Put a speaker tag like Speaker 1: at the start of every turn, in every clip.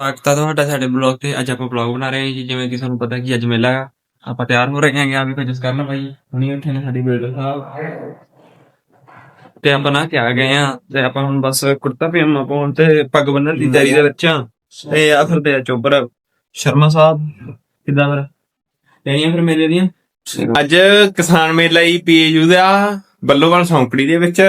Speaker 1: ਸਵਾਗਤ ਤੁਹਾਡਾ ਸਾਡੇ ਬਲੌਗ ਤੇ ਅੱਜ ਆਪਾਂ ਬਲੌਗ ਬਣਾ ਰਹੇ ਹਾਂ ਜੀ, ਜਿਵੇਂ ਕਿ ਤੁਹਾਨੂੰ ਪਤਾ ਕਿ ਅੱਜ ਮੇਲਾ ਹੈ ਆਪਾਂ ਤਿਆਰ ਹੋ ਰਹੇ ਹਾਂ ਆ ਵੀ ਕੁਝ ਕਰਨਾ ਭਾਈ ਹੁਣੀ ਉੱਠੇ ਨੇ ਸਾਡੀ ਬਿਲਡਰ ਸਾਹਿਬ। ਤੇ ਆਪਾਂ ਨਾ ਕਿ ਆ ਗਏ ਆ ਤੇ ਆਪਾਂ ਹੁਣ ਬਸ ਕੁੜਤਾ ਪਜਾਮਾ ਪਾਉਣ ਤੇ ਪੱਗ ਬੰਨਣ ਦੀ ਤਿਆਰੀ ਦੇ ਵਿੱਚ ਆ ਤੇ ਆ ਫਿਰ ਤੇ ਚੋਬਰ ਸ਼ਰਮਾ ਸਾਹਿਬ। ਕਿੱਦਾਂ ਫਿਰ? ਲੈਣੀਆਂ ਫਿਰ ਮੇਲੇ ਦੀਆਂ?
Speaker 2: ਅੱਜ ਕਿਸਾਨ ਮੇਲਾ ਹੀ ਪੀਏਯੂ ਦਾ ਬੱਲੋਵਾਲ ਸੌਂਕੜੀ ਦੇ ਵਿੱਚ।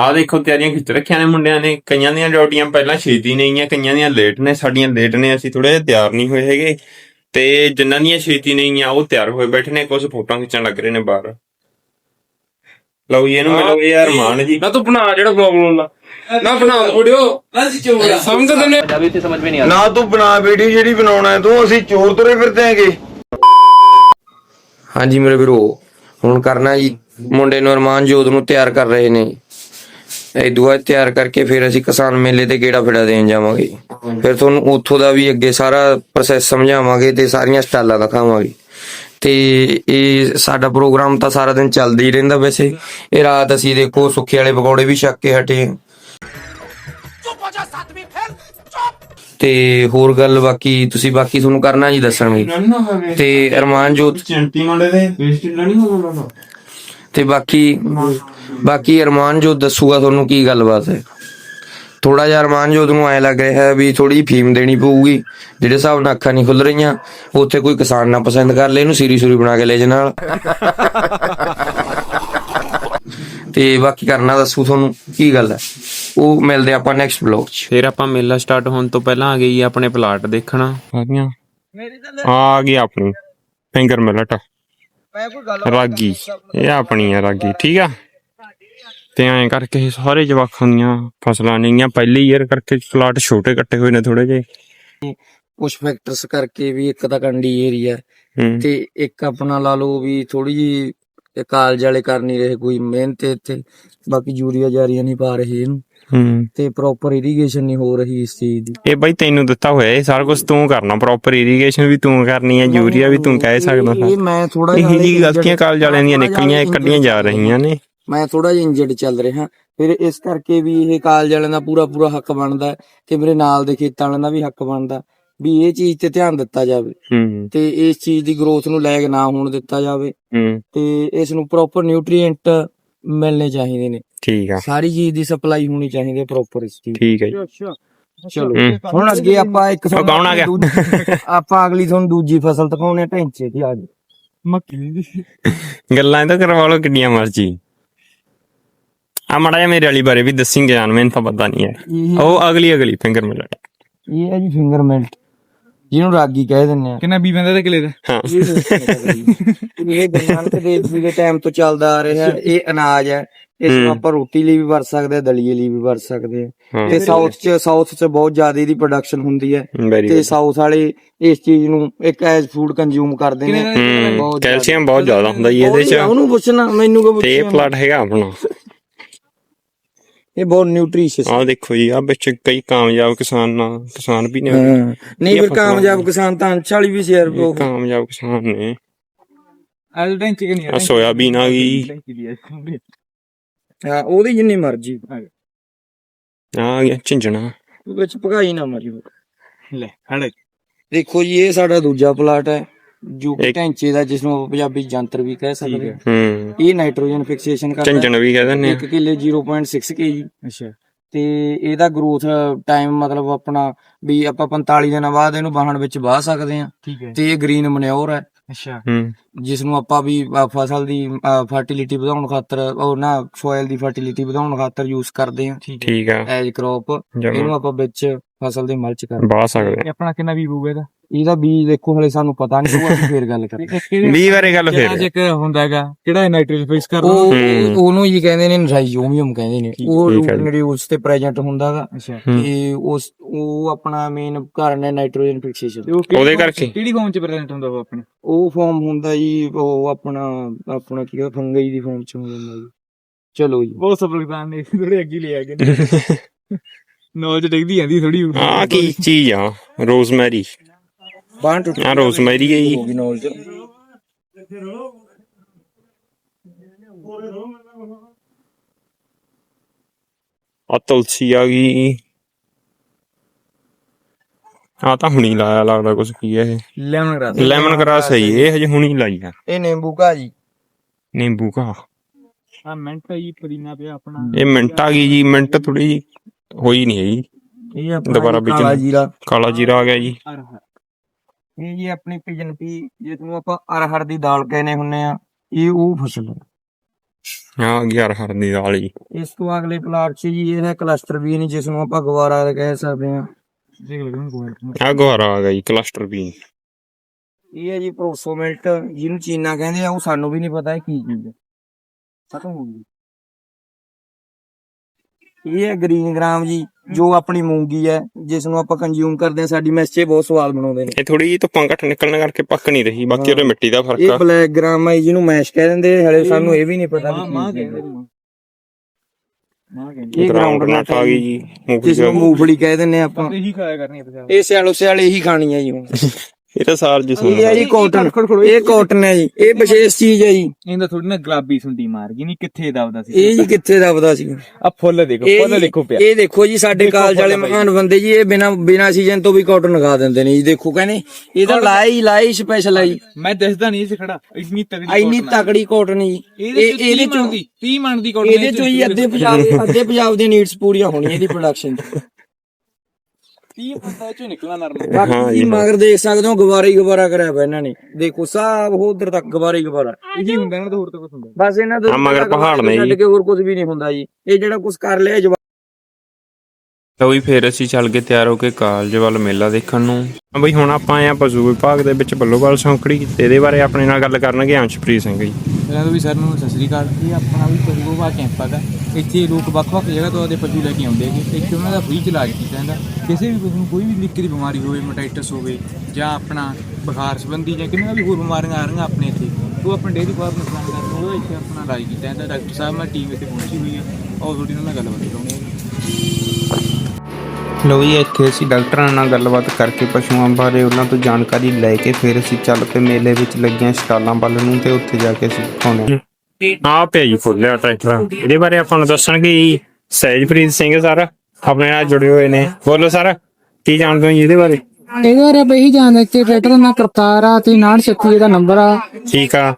Speaker 2: ਆਹ ਦੇਖੋ ਤਿਆਰੀਆਂ ਖਿੱਚ ਰੱਖਿਆ ਨੇ ਮੁੰਡਿਆਂ ਨੇ। ਕਈਆਂ ਦੀਆਂ ਡਿਊਟੀਆਂ ਪਹਿਲਾਂ ਛੇਤੀ ਨਹੀਂ ਆ ਕਈਆਂ ਦੀਆਂ ਲੇਟ ਨੇ। ਸਾਡੀਆਂ ਲੇਟ ਨੇ ਅਸੀਂ ਥੋੜੇ ਜਿਹਾ ਤਿਆਰ ਨਹੀਂ ਹੋਏ ਹੈਗੇ। ਤੇ ਜਿਨ੍ਹਾਂ ਦੀਆਂ ਛੇਤੀ ਨਹੀਂ ਆ ਉਹ ਤਿਆਰ ਹੋਏ ਬੈਠੇ ਨੇ ਕੁਝ ਫੋਟੋਆਂ ਖਿੱਚਣ ਲੱਗ ਰਹੇ ਨੇ ਬਾਹਰ। ਲਓ ਜੀ ਇਹਨੂੰ ਮਿਲੋ ਇਹ ਅਰਮਾਨ ਜੀ।
Speaker 3: ਨਾ ਤੂੰ ਬਣਾ ਜਿਹੜਾ ਬਲੌਗ ਬਣਾਉਂਦਾ ਨਾ ਬਣਾ ਵੀਡੀਓ। ਸਮਝਦੇ ਨੇ
Speaker 4: ਨਾ ਤੂੰ ਬਣਾ ਵੀਡੀਓ ਜਿਹੜੀ ਬਣਾਉਣਾ ਹੈ ਤੂੰ ਅਸੀਂ ਚੋਰ ਤੁਰੇ ਫਿਰਦੇ ਹੈਗੇ।
Speaker 5: ਹਾਂਜੀ ਮੇਰੇ ਵੀਰੋ ਹੁਣ ਕਰਨਾ ਜੀ। ਮੁੰਡੇ ਨੂੰ ਅਰਮਾਨ ਜੋਤ ਨੂੰ ਤਿਆਰ ਕਰ ਰਹੇ ਨੇ। ਇਹ ਦੁਆ ਤਿਆਰ ਕਰਕੇ ਫਿਰ ਅਸੀਂ ਕਿਸਾਨ ਮੇਲੇ ਤੇ ਗੇੜਾ ਫੇੜਾ ਦੇਣ ਜਾਵਾਂਗੇ। ਫਿਰ ਤੁਹਾਨੂੰ ਉੱਥੋਂ ਦਾ ਵੀ ਅੱਗੇ ਸਾਰਾ ਪ੍ਰੋਸੈਸ ਸਮਝਾਵਾਂਗੇ ਤੇ ਸਾਰੀਆਂ ਸਟਾਲਾਂ ਦਿਖਾਵਾਂਗੇ। ਤੇ ਇਹ ਸਾਡਾ ਪ੍ਰੋਗਰਾਮ ਤਾਂ ਸਾਰਾ ਦਿਨ ਚੱਲਦਾ ਹੀ ਰਹਿੰਦਾ ਵੈਸੇ। ਇਹ ਰਾਤ ਅਸੀਂ ਦੇਖੋ ਸੁੱਕੇ ਵਾਲੇ ਪਕੌੜੇ ਵੀ ਛੱਕ ਕੇ ਹਟੇ। ਤੇ ਹੋਰ ਗੱਲ ਬਾਕੀ ਤੁਸੀਂ ਬਾਕੀ ਤੁਹਾਨੂੰ ਕਰਨਾ ਜੀ ਦੱਸਣਗੇ। ਤੇ ਅਰਮਾਨ ਜੋਤ
Speaker 2: ਚਿੰਟੀ ਮੁੰਡੇ ਦੇ ਵੇਸਟਡ ਨਹੀਂ ਹੋਣਾ
Speaker 5: ਤੇ ਬਾਕੀ ਬਾਕੀ ਅਰਮਾਨ ਜੋ ਦੱਸੂਗਾ ਤੁਹਾਨੂੰ ਕੀ ਗੱਲਬਾਤ ਹੈ। ਥੋੜਾ ਜਿਹਾ ਅਰਮਾਨ ਜੋ ਨੂੰ ਐ ਲੱਗ ਰਿਹਾ ਹੈ ਵੀ ਥੋੜੀ ਫੀਮ ਦੇਣੀ ਪਊਗੀ ਜਿਹੜੇ ਹਿਸਾਬ ਨਾਲ ਅੱਖਾਂ ਨਹੀਂ ਖੁੱਲ ਰਹੀਆਂ ਉੱਥੇ ਕੋਈ ਕਿਸਾਨ ਨਾ ਪਸੰਦ ਕਰ ਲੈ ਇਹਨੂੰ ਸੀਰੀ ਸੂਰੀ ਬਣਾ ਕੇ ਲੈ ਜੇ ਨਾਲ। ਤੇ ਬਾਕੀ ਕਰਨਾ ਦੱਸੂ ਤੁਹਾਨੂੰ ਕੀ ਗੱਲ ਹੈ। ਉਹ ਮਿਲਦੇ ਆਪਾਂ ਨੈਕਸਟ ਬਲੌਗ 'ਚ।
Speaker 2: ਫਿਰ ਆਪਾਂ ਮੇਲਾ ਸਟਾਰਟ ਹੋਣ ਤੋਂ ਪਹਿਲਾਂ ਆ ਗਈ ਆਪਣੇ ਪਲਾਟ ਦੇਖਣਾ। ਆ ਗਈ ਆਪਣੀ। ਫਿੰਗਰ ਮਿਲਟ ਰਾਗੀ। ਇਹ ਆਪਣੀ ਆ ਰਾਗੀ ਠੀਕ ਆ? ਤੇ ਐਂ ਕਰਕੇ ਸਾਰੇ ਜਵਾਖਾਂ ਦੀਆਂ ਫਸਲਾਂ ਨੇਗੀਆਂ ਪਹਿਲੀ ਈਅਰ ਕਰਕੇ ਪਲਾਟ ਛੋਟੇ ਕੱਟੇ ਹੋਏ ਨੇ ਥੋੜੇ ਜਿਹੇ।
Speaker 5: ਕੁਝ ਫੈਕਟਰਸ ਕਰਕੇ ਵੀ ਇੱਕ ਤਾਂ ਕੰਡੀ ਏਰੀਆ ਤੇ ਇੱਕ ਆਪਣਾ ਲਾ ਲਓ ਵੀ ਥੋੜੀ ਜੀ ਕਾਲਜ ਵਾਲੇ ਕਰ ਨਹੀਂ ਰਹੇ ਕੋਈ ਮਿਹਨਤ ਇੱਥੇ। ਬਾਕੀ ਯੂਰੀਆ ਜਾਰੀਆ ਨਹੀਂ ਪਾ ਰਹੇ ਇਹਨੂੰ।
Speaker 2: ਹੂੰ।
Speaker 5: ਤੇ ਪ੍ਰੋਪਰ ਇਰੀਗੇਸ਼ਨ ਨਹੀਂ ਹੋ ਰਹੀ ਇਸ ਚੀਜ਼ ਦੀ।
Speaker 2: ਇਹ ਬਾਈ ਤੈਨੂੰ ਦਿੱਤਾ ਹੋਇਆ ਇਹ ਸਾਰਾ ਕੁਝ ਤੂੰ ਕਰਨਾ ਪ੍ਰੋਪਰ ਇਰੀਗੇਸ਼ਨ ਵੀ ਤੂੰ ਕਰਨੀ ਹੈ ਯੂਰੀਆ ਵੀ ਤੂੰ ਕਹਿ ਸਕਦਾ
Speaker 5: ਇਹ- ਮੈਂ ਥੋੜਾ
Speaker 2: ਇਹ ਜੀ ਗਲਤੀਆਂ ਕਾਲਜ ਵਾਲਿਆਂ ਦੀਆਂ ਨਿਕਲੀਆਂ ਇਹ ਕੱਢੀਆਂ ਜਾ ਰਹੀਆਂ ਨੇ।
Speaker 5: ਮੈਂ ਥੋੜਾ ਜਿਹਾ ਇੰਜਰਡ ਚੱਲ ਰਿਹਾ। ਫਿਰ ਇਸ ਕਰਕੇ ਵੀ ਇਹ ਕਾਲਜ ਵਾਲਿਆਂ ਦਾ ਪੂਰਾ ਪੂਰਾ ਹੱਕ ਬਣਦਾ ਤੇ ਮੇਰੇ ਨਾਲ ਦੇ ਖੇਤਾਂ ਵਾਲਿਆਂ ਦਾ ਵੀ ਹੱਕ ਬਣਦਾ ਵੀ ਇਹ ਚੀਜ਼ ਤੇ ਧਿਆਨ ਦਿੱਤਾ ਜਾਵੇ।
Speaker 2: ਹੂੰ।
Speaker 5: ਤੇ ਇਸ ਚੀਜ਼ ਦੀ ਗਰੋਥ ਨੂੰ ਲੈਗ ਨਾ ਹੋਣ ਦਿੱਤਾ ਜਾਵੇ।
Speaker 2: ਹੂੰ।
Speaker 5: ਤੇ ਇਸ ਨੂੰ ਪ੍ਰੋਪਰ ਨਿਊਟ੍ਰੀਐਂਟ ਮਿਲਣੇ ਚਾਹੀਦੇ ਨੇ।
Speaker 2: ਠੀਕ ਆ।
Speaker 5: ਸਾਰੀ ਚੀਜ਼ ਦੀ ਸਪਲਾਈ ਹੋਣੀ ਚਾਹੀਦੀ ਹੈ ਪ੍ਰੋਪਰ ਇਸ ਚੀਜ਼ ਦੀ।
Speaker 2: ਠੀਕ ਹੈ ਜੀ।
Speaker 5: ਚਲੋ।
Speaker 2: ਹੂੰ।
Speaker 5: ਹੁਣ ਅੱਗੇ ਆਪਾਂ ਇੱਕ
Speaker 2: ਉਹ ਕੌਣ ਆ ਗਿਆ?
Speaker 5: ਦੂਜੀ- ਆਪਾਂ ਅਗਲੀ ਤੁਹਾਨੂੰ ਦੂਜੀ ਫਸਲ ਦਿਖਾਉਣੇ ਆ ਢੈਂਚੇ ਦੀ ਆ ਮੱਕੀ
Speaker 2: ਗੱਲਾਂ ਤਾਂ ਕਰਵਾ ਲਓ ਕਿੰਨੀਆਂ ਮਰਜ਼ੀ। ਆ ਮੜਾ ਜਿਹਾ ਮੇਰੇ ਵਾਲੀ ਬਾਰੇ ਵੀ ਦੱਸਿੰਗ ਜਾਨ ਮੈਨੂੰ ਤਾਂ ਪਤਾ ਨਹੀਂ ਹੈ।
Speaker 5: ਇਹ
Speaker 2: ਉਹ ਅਗਲੀ ਅਗਲੀ ਫਿੰਗਰ ਮਿਲਟ
Speaker 5: ਇਹ ਹੈ ਜੀ ਫਿੰਗਰ ਮਿਲਟ ਜਿਹਨੂੰ ਰਾਗੀ ਕਹਿ ਦਿੰਦੇ ਆ।
Speaker 3: ਕਿੰਨਾ ਬੀ ਬੰਦਾ ਤੇ ਕਿਲੇ ਦਾ
Speaker 2: ਹਾਂ।
Speaker 5: ਇਹ ਗੰਨਾਂ ਤੇ ਦੇਵੀ ਦੇ ਟਾਈਮ ਤੋਂ ਚੱਲਦਾ ਆ ਰਿਹਾ ਇਹ ਅਨਾਜ ਹੈ। ਇਸ ਨੂੰ। ਆਪਾਂ ਰੋਟੀ ਲਈ ਵੀ ਵਰਤ ਸਕਦੇ ਆ ਦਲੀਏ ਲਈ ਵੀ ਵਰਤ ਸਕਦੇ ਆ। ਤੇ ਸਾਊਥ ਚ ਸਾਊਥ ਚ ਬਹੁਤ ਜ਼ਿਆਦਾ ਇਹਦੀ ਪ੍ਰੋਡਕਸ਼ਨ ਹੁੰਦੀ ਹੈ। ਤੇ ਸਾਊਥ ਵਾਲੇ ਇਸ ਚੀਜ਼ ਨੂੰ ਇੱਕ ਐਜ਼ ਫੂਡ ਕੰਜ਼ਿਊਮ ਕਰਦੇ ਨੇ।
Speaker 2: ਕੈਲਸ਼ੀਅਮ ਬਹੁਤ ਜ਼ਿਆਦਾ ਹੁੰਦਾ ਜੀ ਇਹਦੇ ਚ।
Speaker 5: ਉਹਨੂੰ ਪੁੱਛਣਾ ਮੈਨੂੰ ਕੋ
Speaker 2: ਤੇ ਇਹ ਪਲਾਟ ਹੈਗਾ ਆਪਣਾ।
Speaker 5: ਇਹ ਬਹੁਤ ਨਿਊਟ੍ਰੀਸ਼ੀਅਸ
Speaker 2: ਆਹ ਦੇਖੋ ਜੀ ਆ ਵਿੱਚ ਕਈ ਕਾਮਯਾਬ ਕਿਸਾਨ ਨਾ ਕਿਸਾਨ ਵੀ ਨੇ।
Speaker 5: ਨਹੀਂ ਫਿਰ ਕਾਮਯਾਬ ਕਿਸਾਨ ਤਾਂ ਅੰਸ਼ ਵਾਲੀ ਵੀ ਸ਼ੇਅਰ
Speaker 2: ਇਹ ਕਾਮਯਾਬ ਕਿਸਾਨ ਨੇ।
Speaker 3: ਅੱਜ ਟੈਂਚ ਕਿ ਨਹੀਂ
Speaker 2: ਆ? ਸੋਇਆਬੀਨ ਆ ਗਈ।
Speaker 5: ਹਾਂ ਉਹਦੀ ਜਿੰਨੀ ਮਰਜ਼ੀ।
Speaker 2: ਆ ਗਿਆ ਝਿੰਜਣਾ
Speaker 5: ਵਿੱਚ ਭਗਾਈ ਨਾ ਮਰੀ
Speaker 3: ਲੈ ਹੜ
Speaker 5: ਦੇਖੋ ਜੀ ਇਹ ਸਾਡਾ ਦੂਜਾ ਪਲਾਟ ਹੈ। ਜੋ ਕਿ
Speaker 2: ਇੱਕ-
Speaker 5: ਢੈਂਚੇ ਦਾ ਜਿਸ ਨੂੰ ਆਪਾਂ ਪੰਜਾਬੀ ਜੰਤਰ ਵੀ ਕਹਿ ਸਕਦੇ ਹਾਂ
Speaker 2: ਹੂੰ।
Speaker 5: ਇਹ ਨਾਈਟ੍ਰੋਜਨ ਫਿਕਸੇਸ਼ਨ ਕਰਦਾ
Speaker 2: ਝਿੰਜਣ ਵੀ ਕਹਿੰਦੇ ਨੇ
Speaker 5: 1 ਕਿੱਲੇ 0.6 ਕੇਜੀ
Speaker 3: ਅੱਛਾ।
Speaker 5: ਤੇ ਇਹਦਾ ਗਰੋਥ ਟਾਈਮ ਮਤਲਬ ਆਪਣਾ ਵੀ ਆਪਾਂ 45 ਦਿਨਾਂ ਬਾਅਦ ਇਹਨੂੰ ਵਾਹਣ ਵਿੱਚ ਵਾਹ ਸਕਦੇ ਹਾਂ
Speaker 3: ਠੀਕ ਹੈ।
Speaker 5: ਤੇ ਇਹ ਗ੍ਰੀਨ ਮਨਿਓਰ ਹੈ।
Speaker 3: ਅੱਛਾ।
Speaker 2: ਹੂੰ।
Speaker 5: ਜਿਸ ਨੂੰ ਆਪਾਂ ਵੀ ਅ, ਫਸਲ ਦੀ ਫਰਟੀਲਿਟੀ ਵਧਾਉਣ ਖਾਤਰ ਉਹ ਨਾ ਸੋਇਲ ਦੀ ਫਰਟੀਲਿਟੀ ਵਧਾਉਣ ਖਾਤਰ ਯੂਜ਼ ਕਰਦੇ ਹਾਂ
Speaker 3: ਠੀਕ ਹੈ।
Speaker 2: ਠੀਕ ਆ।
Speaker 5: ਐਜ ਕ੍ਰੌਪ
Speaker 2: ਜਮਾ
Speaker 5: ਇਹਨੂੰ ਆਪਾਂ ਵਿੱਚ ਫਸਲ ਦੇ ਮਲਚ ਕਰਦੇ
Speaker 2: ਬਾਹ ਸਕਦੇ
Speaker 3: ਇਹ ਆਪਣਾ ਕਿੰਨਾ ਵੀ ਬੂਗਾ ਇਹਦਾ?
Speaker 5: ਇਹਦਾ ਬੀਜ ਦੇਖੋ ਹਲੇ ਸਾਨੂੰ ਪਤਾ ਨਹੀਂ ਉਹ ਅਸੀਂ ਫੇਰ ਗੱਲ ਕਰਾਂਗੇ
Speaker 2: ਵੀਹ ਬਾਰੇ ਗੱਲ
Speaker 3: ਜਿਹੜਾ
Speaker 2: ਫੇਰ
Speaker 3: ਇੱਕ ਹੁੰਦਾ ਹੈਗਾ ਕਿਹੜਾ ਨਾਈਟ੍ਰੋਜਨ ਫਿਕਸ ਕਰਦਾ
Speaker 5: ਉਹ
Speaker 2: ਹੂੰ।
Speaker 5: ਉਹਨੂੰ ਹੀ ਕਹਿੰਦੇ ਨੇ ਰਾਈਜ਼ੋਮੀਅਮ ਕਹਿੰਦੇ ਨੇ। ਉਹ
Speaker 2: ਹੈ।
Speaker 5: ਨਿਊਕਲੀਓਸ ਤੇ ਪ੍ਰੈਜ਼ੈਂਟ ਹੁੰਦਾਗਾ
Speaker 3: ਅੱਛਾ।
Speaker 2: ਹੂੰ।
Speaker 5: ਤੇ ਉਸ ਉਹ ਆਪਣਾ ਮੇਨ ਕਾਰਨ ਹੈ ਨਾਈਟ੍ਰੋਜਨ ਫਿਕਸੇਸ਼ਨ
Speaker 2: ਉਹਦੇ ਕਰਕੇ?
Speaker 3: ਕਿਹੜੀ ਫਾਰਮ ਚ ਪ੍ਰੈਜ਼ੈਂਟ ਹੁੰਦਾ ਉਹ ਆਪਣੇ?
Speaker 5: ਉਹ ਫਾਰਮ ਹੁੰਦਾ ਜੀ ਉਹ ਆਪਣਾ ਆਪਣਾ ਕੀ ਕਹਿੰਦਾ ਫੰਗਈ ਦੀ ਫਾਰਮ ਚ ਹੋ ਜਾਂਦਾ ਜੀ। ਚਲੋ ਜੀ।
Speaker 3: ਬਹੁਤ ਸਬਲਗਦਾਨ ਨੇ ਥੋੜੇ ਅੱਗੇ ਲੈ ਆ ਗਏ ਨੌਲੇਜ ਡਿੱਗਦੀ ਜਾਂਦੀ ਥੋੜੀ
Speaker 2: ਆ ਕੀ ਚੀਜ਼ ਆ ਰੋਜ਼ਮੈਰੀ।
Speaker 5: ਬਾਂਹ ਟੁੱਟ
Speaker 2: ਆ ਰੋਜ਼ਮੈਰੀ ਹੈ ਜੀ
Speaker 5: ਹੋ ਗਈ ਨੌਲੇਜ।
Speaker 2: ਆ ਤੁਲਸੀ ਆ ਗਈ। ਆ ਤਾਂ ਹੁਣੀ ਲਾਇਆ ਲੱਗਦਾ ਕੁਝ ਕੀ ਹੈ ਇਹ।
Speaker 5: Lemon grass.
Speaker 2: ਲੈਮਨ ਗ੍ਰਾਸ ਹੈ ਜੀ, ਇਹ ਹਜੇ ਹੁਣੀ ਲਾਈ ਆ।
Speaker 5: ਇਹ ਨਿੰਬੂ ਕਾ ਜੀ।
Speaker 2: ਨਿੰਬੂ ਕਾ
Speaker 1: ਆ ਮਿੰਟ ਹੀ ਪੁਦੀਨਾ ਪਿਆ ਆਪਣਾ।
Speaker 2: ਇਹ ਮਿੰਟ ਆ ਗਈ ਜੀ ਮਿੰਟ ਥੋੜੀ ਜੀ ਹੋਈ ਨਹੀਂ ਹੈਗੀ।
Speaker 5: ਇਹ ਆਪਣਾ
Speaker 2: ਦੁਬਾਰਾ
Speaker 5: ਜੀ
Speaker 2: ਬੀਜਣਾ।
Speaker 5: ਕਾਲਾ ਜੀਰਾ।
Speaker 2: ਕਾਲਾ ਜੀਰਾ ਆ ਗਿਆ ਜੀ।
Speaker 5: ਇਹ ਜੀ ਆਪਣੀ ਪਿਜਨ ਪੀ ਜੇ ਨੂੰ ਆਪਾਂ ਅਰਹਰ ਦੀ ਦਾਲ ਕਹਿੰਦੇ ਹੁੰਨੇ ਆ ਇਹ ਉਹ ਫਸਲ ਹੈ।
Speaker 2: ਆ ਗਿਆ ਹਰ ਦੀ ਦਾਲ ਜੀ।
Speaker 5: ਇਸ ਤੋਂ ਅਗਲੇ ਪਲਾਟ 'ਚ ਜੀ ਇਹ ਹੈ ਕਲਸਟਰ ਵੀ ਨਹੀਂ ਜਿਸ ਨੂੰ ਆਪਾਂ ਗਵਾਰਾ ਕਹਿ ਸਕਦੇ ਆ
Speaker 2: ਆ ਗੁਆਰਾ ਆ ਜੀ ਕਲਸਟਰ ਬੀਨ
Speaker 5: ਇਹ ਹੈ ਜੀ ਪ੍ਰੋਸੋਮੈਂਟ ਜਿਹਨੂੰ ਚੀਨਾ ਕਹਿੰਦੇ ਆ ਉਹ ਸਾਨੂੰ ਵੀ ਨਹੀਂ ਪਤਾ ਇਹ ਕੀ ਚੀਜ਼ ਹੈ। ਖਤਮ ਹੋ ਗਈ। ਇਹ ਹੈ ਗ੍ਰੀਨ ਗ੍ਰਾਮ ਜੀ। ਜੋ ਆਪਣੀ ਮੂੰਗੀ ਹੈ ਜਿਸ ਨੂੰ ਆਪਾਂ ਕੰਜ਼ਿਊਮ ਕਰਦੇ ਆ ਸਾਡੀ ਮੈਸ 'ਚ ਬਹੁਤ ਸਵਾਦ ਬਣਾਉਂਦੇ ਨੇ।
Speaker 2: ਇਹ ਥੋੜੀ ਜਿਹੀ ਧੁੱਪਾਂ ਘੱਟ ਨਿਕਲਣ ਕਰਕੇ ਪੱਕ ਨਹੀਂ ਰਹੀ ਬਾਕੀ ਉਹਦੇ ਮਿੱਟੀ ਦਾ ਫ਼ਰਕ
Speaker 5: ਇਹ
Speaker 2: ਆ।
Speaker 5: ਬਲੈਕ ਗ੍ਰਾਮ ਹੈ ਜਿਹਨੂੰ ਮੈਸ਼ ਕਹਿ ਦਿੰਦੇ ਹਲੇ ਸਾਨੂੰ ਇਹ ਵੀ ਨਹੀਂ ਪਤਾ ਵੀ ਕੀ ਚੀਜ਼ ਹੈ। ਇਹ
Speaker 2: ਗਰਾਊਂਡ ਨਟ ਆ ਗਈ ਜੀ
Speaker 5: ਜਿਸ ਨੂੰ
Speaker 2: ਮੂੰਗਫਲੀ
Speaker 5: ਮੂੰਗਫਲੀ ਕਹਿ ਦਿੰਦੇ ਆਪਾਂ।
Speaker 1: ਇਹੀ ਖਾਇਆ ਕਰਨੀ ਹੈ
Speaker 5: ਇਹ ਸਿਆਲੋ ਸਿਆਲ ਇਹੀ ਖਾਣੀ ਹੈ ਜੀ ਹੁਣ।
Speaker 2: ਇਹ ਤਾਂ ਸਾਰ ਜੀ
Speaker 5: ਇਹ ਹੈ ਜੀ ਕਾਟਨ ਇਹ ਕਾਟਨ ਹੈ ਜੀ। ਇਹ ਵਿਸ਼ੇਸ਼ ਚੀਜ਼ ਹੈ ਜੀ।
Speaker 1: ਇਹਦਾ ਥੋੜੀ ਨਾ ਗੁਲਾਬੀ ਸੁੰਡੀ ਮਾਰ ਗਈ ਨਹੀਂ ਕਿੱਥੇ ਦਬਦਾ ਸੀ?
Speaker 5: ਇਹ ਜੀ ਕਿੱਥੇ ਦਬਦਾ ਸੀ?
Speaker 1: ਆ ਫੁੱਲ ਦੇਖੋ
Speaker 5: ਇਹ
Speaker 1: ਫੁੱਲ
Speaker 5: ਜੀ-
Speaker 1: ਦੇਖੋ ਪਿਆ।
Speaker 5: ਇਹ ਦੇਖੋ ਜੀ ਸਾਡੇ ਕਾਲਜ ਵਾਲੇ ਮਹਾਨ ਬੰਦੇ ਜੀ ਇਹ ਬਿਨਾ ਬਿਨਾ ਸੀਜ਼ਨ ਤੋਂ ਵੀ ਕਾਟਨ ਲਗਾ ਦਿੰਦੇ ਨੇ ਜੀ। ਦੇਖੋ ਕਹਿੰਦੇ ਇਹ ਤਾਂ ਲਾਈ ਲਾਈ ਸਪੈਸ਼ਲ ਹੈ ਜੀ।
Speaker 1: ਮੈਂ ਦੱਸਦਾ ਨਹੀਂ ਸੀ ਖੜਾ ਇੰਨੀ ਤਗੜੀ
Speaker 5: ਇੰਨੀ ਤਕੜੀ ਕਾਟਨ ਜੀ।
Speaker 1: ਇਹਦੇ
Speaker 5: ਇਹ ਇਹਦੇ ਚੋਂ
Speaker 1: 30 ਮਣ ਦੀ ਕਾਟਨ
Speaker 5: ਇਹਦੇ ਚੋਂ ਹੀ ਅੱਧੇ ਪੰਜਾਬ ਅੱਧੇ ਪੰਜਾਬ ਦੀਆਂ ਨੀਡਸ ਪੂਰੀਆਂ ਹੋਣੀਆਂ ਇਹਦੀ ਪ੍ਰੋਡਕਸ਼ਨ ਚ।
Speaker 1: 30 ਮਣ ਦਾ ਚੋਂ ਨਿਕਲਣਾ ਨਰਮ
Speaker 5: ਬਾਕੀ ਜੀ ਮਗਰ ਦੇਖ ਸਕਦੇ ਹੋ ਗਵਾਰਾ ਹੀ ਗਵਾਰਾ ਕਰਿਆ ਪਿਆ ਇਹਨਾਂ ਨੇ। ਦੇਖੋ ਸਭ ਉਧਰ ਤੱਕ ਗਵਾਰਾ ਹੀ ਗਵਾਰਾ
Speaker 1: ਇਹੀ ਹੁੰਦਾ ਨਾ ਤਾਂ ਹੋਰ ਤਾਂ ਕੁਝ ਹੁੰਦਾ।
Speaker 5: ਬਸ ਇਹਨਾਂ ਦੇ
Speaker 2: ਮਗਰ ਪਹਾੜ ਨੇ
Speaker 5: ਛੱਡ
Speaker 2: ਜੀ।
Speaker 5: ਕੇ ਹੋਰ ਕੁਝ ਵੀ ਨਹੀਂ ਹੁੰਦਾ ਜੀ। ਇਹ ਜਿਹੜਾ ਕੁਝ ਕਰ ਲਿਆ ਜਵਾਬ
Speaker 2: ਲਓ ਜੀ ਫੇਰ ਅਸੀਂ ਚੱਲ ਕੇ ਤਿਆਰ ਹੋ ਕੇ ਕਾਲਜ ਵੱਲ ਮੇਲਾ ਦੇਖਣ ਨੂੰ। ਹਾਂ ਬਈ ਹੁਣ ਆਪਾਂ ਆਏ ਆ ਪਸ਼ੂ ਵਿਭਾਗ ਦੇ ਵਿੱਚ ਬੱਲੋਵਾਲ ਸੌਂਕੜੀ। ਤੇ ਇਹਦੇ ਬਾਰੇ ਆਪਣੇ ਨਾਲ ਗੱਲ ਕਰਨਗੇ ਅੰਸ਼ਪ੍ਰੀਤ ਸਿੰਘ ਜੀ।
Speaker 1: ਇਹਨਾਂ ਤੋਂ ਵੀ ਸਰ ਨੂੰ ਸਤਿ ਸ੍ਰੀ ਅਕਾਲ। ਇਹ ਆਪਣਾ ਵੀ ਪਸ਼ੂ ਵਿਭਾਗ ਕੈਂਪ ਹੈਗਾ ਇੱਥੇ ਲੋਕ ਵੱਖ-ਵੱਖ ਜਗ੍ਹਾ ਤੋਂ ਆਦੇ ਪਸ਼ੂ ਲੈ ਕੇ ਆਉਂਦੇ ਹੈਗੇ ਇੱਥੇ ਉਹਨਾਂ ਦਾ ਫ੍ਰੀ ਇਲਾਜ ਕੀਤਾ ਜਾਂਦਾ। ਕਿਸੇ ਵੀ ਪਸ਼ੂ ਨੂੰ ਕੋਈ ਵੀ ਨਿੱਕੀ ਦੀ ਬਿਮਾਰੀ ਹੋਵੇ ਮੋਟਾਈਟਸ ਹੋਵੇ ਜਾਂ ਆਪਣਾ ਬੁਖਾਰ ਸੰਬੰਧੀ ਜਾਂ ਕਿੰਨੀਆਂ ਵੀ ਹੋਰ ਬਿਮਾਰੀਆਂ ਆ ਰਹੀਆਂ ਆਪਣੇ ਇੱਥੇ ਉਹ ਆਪਣੇ ਡੇਰੀ ਫਾਰਮ ਨੂੰ ਪਲਾਨ ਕਰਦੇ ਉਹਦਾ ਇੱਥੇ ਆਪਣਾ ਇਲਾਜ ਕੀਤਾ ਜਾਂਦਾ। ਡਾਕਟਰ ਸਾਹਿਬ ਨਾਲ ਟੀਮ ਇੱਥੇ ਪਹੁੰਚੀ ਹੋਈ ਹੈ ਉਹ ਤੁਹਾਡੀ ਨਾਲ ਗੱਲਬਾਤ ਕਰਾਉਣੀ ਹੈ।
Speaker 2: ਲਓ ਜੀ ਇੱਥੇ ਅਸੀਂ ਡਾਕਟਰਾਂ ਨਾਲ ਗੱਲਬਾਤ ਕਰਕੇ ਪਸ਼ੂਆਂ ਬਾਰੇ ਉਹਨਾਂ ਤੋਂ ਜਾਣਕਾਰੀ ਲੈ ਕੇ ਫਿਰ ਅਸੀਂ ਚੱਲ ਪਏ ਮੇਲੇ ਵਿੱਚ ਲੱਗੀਆਂ ਸਟਾਲਾਂ ਵੱਲ ਨੂੰ ਤੇ ਉੱਥੇ ਜਾ ਕੇ ਅਸੀਂ ਦਿਖਾਉਣੇ ਆ ਪਿਆ ਜੀ ਫੁੱਲਿਆ ਟਰੈਕਟਰ ਇਹਦੇ ਬਾਰੇ ਆਪਾਂ ਨੂੰ ਦੱਸਣਗੇ ਜੀ ਸਹਿਜਪ੍ਰੀਤ ਸਿੰਘ ਸਰ ਆਪਣੇ ਨਾਲ ਜੁੜੇ ਹੋਏ ਨੇ। ਬੋਲੋ ਸਰ ਕੀ ਜਾਣਦੇ ਹੋ ਜੀ ਇਹਦੇ ਬਾਰੇ?
Speaker 6: ਇਹਦੇ ਬਾਰੇ ਬਈ ਜਾਣਦੇ ਕਿ ਟਰੈਕਟਰ ਦਾ ਕਰਤਾਰ ਆ ਤੇ 936 ਦਾ ਨੰਬਰ ਆ।
Speaker 2: ਠੀਕ ਆ।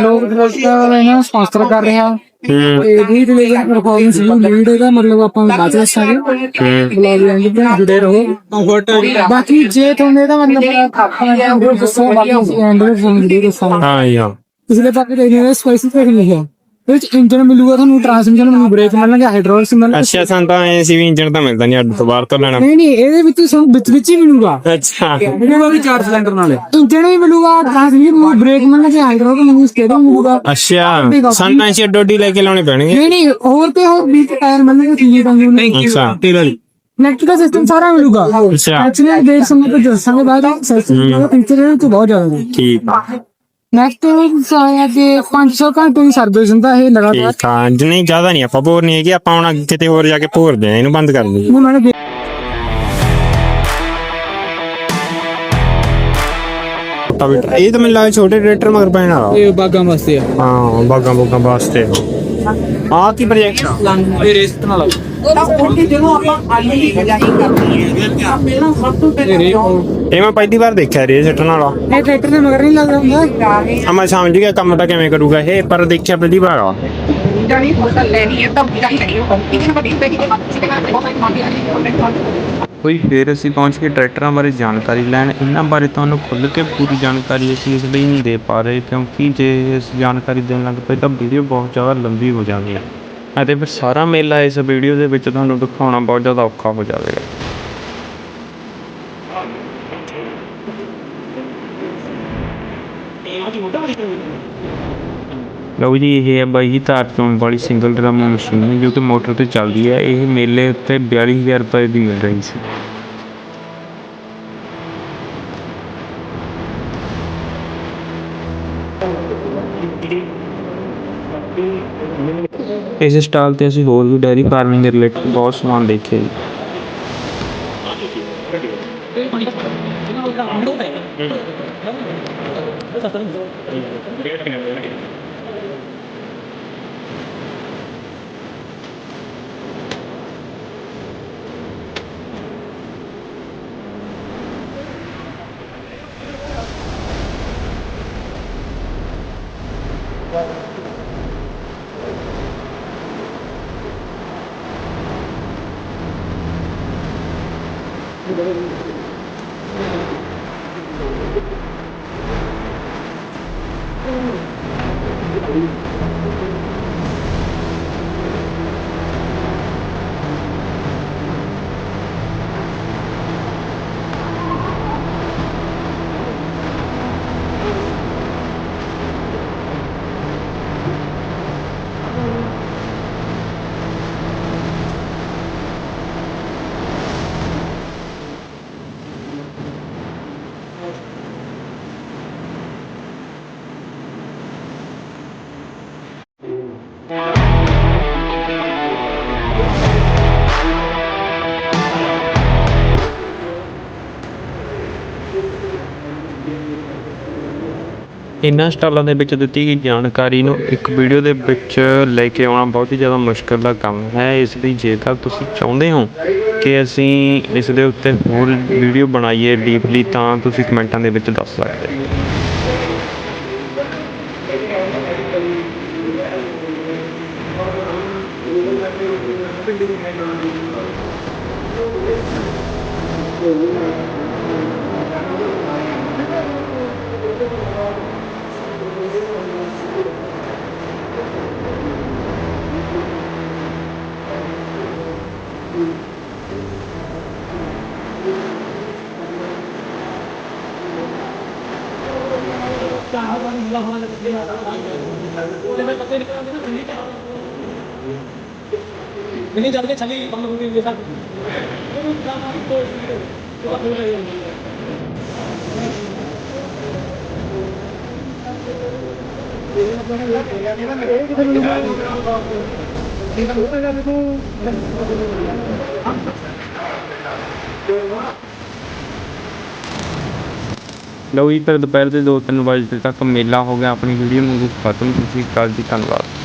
Speaker 6: ਲੋਕ ਇਹਨਾਂ ਸਪਾਂਸਰ ਕਰ ਰਿਹਾ।
Speaker 2: ਹੂੰ।
Speaker 6: ਤੇ ਵੀ ਤੇ ਇਹ ਪਰਫਾਰਮੈਂਸ ਵੀ ਲੀਡ ਇਹਦਾ ਮਤਲਬ ਆਪਾਂ ਬਾਅਦ ਚ ਦੱਸਾਂਗੇ ਬਲੌਗ ਲਾਂਗੇ ਤੇ ਜੁੜੇ ਰਹੋ। ਬਾਕੀ ਜੇ ਤੁਹਾਨੂੰ ਇਹਦਾ ਮਤਲਬ ਆਪਾਂ ਨੂੰ ਦੱਸੋ ਬਾਕੀ ਐਂਡ ਵਿੱਚ ਤੁਹਾਨੂੰ ਵੀਡੀਓ ਦੱਸਾਂਗੇ।
Speaker 2: ਹਾਂ
Speaker 6: ਨੇ ਵਿੱਚ ਇੰਜਨ ਮਿਲੂਗਾ ਤੁਹਾਨੂੰ ਟਰਾਂਸਮਿਸ਼ਨ ਮਿਲੂ ਬ੍ਰੇਕ ਮਿਲਣਗੇ ਹਾਈਡ੍ਰੋਲਿਕਸ ਮਿਲਣਗੇ।
Speaker 2: ਅੱਛਾ ਸਾਨੂੰ ਤਾਂ ਐ ਸੀ ਵੀ ਇੰਜਣ ਤਾਂ ਮਿਲਦਾ ਨਹੀਂ ਅੱਡ ਤੋਂ ਬਾਹਰ ਤੋਂ ਲੈਣਾ।
Speaker 6: ਨਹੀਂ ਨਹੀਂ ਇਹਦੇ ਵਿੱਚ ਸਾਨੂੰ ਵਿੱਚ ਵਿੱਚ ਹੀ ਮਿਲੂਗਾ।
Speaker 2: ਅੱਛਾ।
Speaker 6: ਮਿਲੂਗਾ ਵੀ 4 ਸਿਲੰਡਰ ਨਾਲ। ਇੰਜਨ ਵੀ ਮਿਲੂਗਾ ਟਰਾਂਸਮਿਸ਼ਨ ਮਿਲੂ ਬ੍ਰੇਕ ਮਿਲਣਗੇ ਹਾਈਡ੍ਰੋਲਿਕ ਮਿਲੂ ਸਟੀਅਰਿੰਗ ਮਿਲੂਗਾ।
Speaker 2: ਅੱਛਾ ਸਾਨੂੰ ਤਾਂ ਐਸੀ ਡੋਡੀ ਲੈ ਕੇ ਲਾਉਣੇ ਪੈਣਗੇ।
Speaker 6: ਨਹੀਂ ਨਹੀਂ ਹੋਰ ਤੇ ਹੋਰ ਵੀ ਟਾਇਰ ਮਿਲਣਗੇ ਤੀਏ ਟੰਗੇ ਮਿਲਣਗੇ
Speaker 2: ਅੱਛਾ।
Speaker 6: ਇਲੈਕਟ੍ਰਿਕਲ ਸਿਸਟਮ ਸਾਰਾ ਮਿਲੂਗਾ।
Speaker 2: ਅੱਛਾ।
Speaker 6: ਐਕਚੁਅਲੀ ਦੇਰ ਸਮੇਂ ਤੋਂ ਦੱਸਾਂਗੇ ਬਾਅਦ ਸਿਸਟਮ ਦਾ ਫੀਚਰ ਇਹ ਤੋਂ ਬਹੁਤ ਜ਼ਿਆਦਾ। ਹੈ
Speaker 2: ਠੀਕ। ਆ
Speaker 6: ਨੈਕਸਟ ਸਾਇਆ ਕਿ 500 ਘੰਟੇ ਦੀ ਸਰਵਿਸ ਹੁੰਦਾ ਇਹ ਲਗਾਤਾਰ।
Speaker 2: ਠੀਕ ਆ ਨਹੀਂ ਜ਼ਿਆਦਾ ਨਹੀਂ ਆਪਾਂ ਭੋਰ ਨਹੀਂ ਹੈਗੇ ਆਪਾਂ ਹੁਣ ਅੱਗੇ ਕਿਤੇ ਹੋਰ ਜਾ ਕੇ ਭੋਰਦੇ ਆ ਇਹਨੂੰ ਬੰਦ ਕਰ ਦਈਏ।
Speaker 6: ਉਹਨਾਂ ਨੇ
Speaker 2: ਇਹ ਤਾਂ ਮੈਨੂੰ ਲੱਗਦਾ ਛੋਟੇ ਟਰੈਕਟਰ ਮਗਰ ਪੈਣ ਵਾਲਾ।
Speaker 1: ਇਹ ਬਾਗਾਂ ਵਾਸਤੇ ਆ।
Speaker 2: ਹਾਂ ਬਾਗਾਂ ਬੁਗਾਂ ਵਾਸਤੇ ਆ। ਕੀ ਪ੍ਰੋਜੈਕਟ
Speaker 1: ਇਹ ਰੇਸ ਨਾਲ
Speaker 2: ਇਹ ਮੈਂ ਪਹਿਲੀ ਵਾਰ ਦੇਖਿਆ ਰੇ ਸੱਟਣ ਵਾਲਾ।
Speaker 6: ਇਹ ਟਰੈਕਟਰ ਦੇ ਮਗਰ ਨਹੀਂ ਲੱਗਦਾ ਹੁੰਦਾ?
Speaker 2: ਆ ਮੈਂ ਸਮਝ ਗਿਆ ਕੰਮ ਤਾਂ ਕਿਵੇਂ ਕਰੂਗਾ ਇਹ ਪਰ ਦੇਖਿਆ ਪਹਿਲੀ ਵਾਰ ਆ। ਕੋਈ ਫਿਰ ਅਸੀਂ ਪਹੁੰਚ ਕੇ ਟਰੈਕਟਰਾਂ ਬਾਰੇ ਜਾਣਕਾਰੀ ਲੈਣ। ਇਹਨਾਂ ਬਾਰੇ ਤੁਹਾਨੂੰ ਖੁੱਲ੍ਹ ਕੇ ਪੂਰੀ ਜਾਣਕਾਰੀ ਅਸੀਂ ਇਸ ਲਈ ਨਹੀਂ ਦੇ ਪਾ ਰਹੇ ਕਿਉਂਕਿ ਜੇ ਇਸ ਜਾਣਕਾਰੀ ਦੇਣ ਲੱਗ ਪਏ ਤਾਂ ਵੀਡੀਓ ਬਹੁਤ ਜ਼ਿਆਦਾ ਲੰਬੀ ਹੋ ਜਾਣੀ ਹੈ। ਅਤੇ ਫਿਰ ਸਾਰਾ ਮੇਲਾ ਇਸ ਵੀਡੀਓ ਦੇ ਵਿੱਚ ਤੁਹਾਨੂੰ ਦਿਖਾਉਣਾ ਬਹੁਤ ਜ਼ਿਆਦਾ ਔਖਾ ਹੋ ਜਾਵੇਗਾ। ਲਓ ਜੀ, ਇਹ ਹੈ ਬਾਈ ਜੀ ਤਾਰ ਚੋਣ ਵਾਲੀ ਸਿੰਗਲ ਡਰਮ ਮਸ਼ੀਨ ਜੋ ਕਿ ਮੋਟਰ ਤੇ ਚੱਲਦੀ ਹੈ। ਇਹ ਮੇਲੇ ਉੱਤੇ 42000 ਰੁਪਏ ਦੀ ਮਿਲ ਰਹੀ ਸੀ। ਇਸ ਸਟਾਲ 'ਤੇ ਅਸੀਂ ਹੋਰ ਵੀ ਡੇਅਰੀ ਫਾਰਮਿੰਗ ਦੇ ਰਿਲੇਟਡ ਬਹੁਤ ਸਮਾਨ ਦੇਖੇ ਜੀ Thank you. living ਇਹਨਾਂ ਸਟਾਲਾਂ ਦੇ ਵਿੱਚ ਦਿੱਤੀ ਗਈ ਜਾਣਕਾਰੀ ਨੂੰ ਇੱਕ ਵੀਡੀਓ ਦੇ ਵਿੱਚ ਲੈ ਕੇ ਆਉਣਾ ਬਹੁਤ ਹੀ ਜ਼ਿਆਦਾ ਮੁਸ਼ਕਲ ਦਾ ਕੰਮ ਹੈ। ਇਸ ਲਈ ਜੇਕਰ ਤੁਸੀਂ ਚਾਹੁੰਦੇ ਹੋ ਕਿ ਅਸੀਂ ਇਸ ਦੇ ਉੱਤੇ ਹੋਰ ਵੀਡੀਓ ਬਣਾਈਏ ਡੀਪਲੀ, ਤਾਂ ਤੁਸੀਂ ਕਮੈਂਟਾਂ ਦੇ ਵਿੱਚ ਦੱਸ ਸਕਦੇ ਹੋ।
Speaker 6: नहीं जल्दी चली हम लोग के साथ
Speaker 2: ਲਓ ਜੀ, ਫਿਰ ਦੁਪਹਿਰ ਦੇ 2-3 ਵਜੇ ਤੱਕ ਮੇਲਾ ਹੋ ਗਿਆ। ਆਪਣੀ ਵੀਡੀਓ ਨੂੰ ਖਤਮ। ਤੁਸੀਂ ਕੱਲ ਦੀ ਧੰਨਵਾਦ।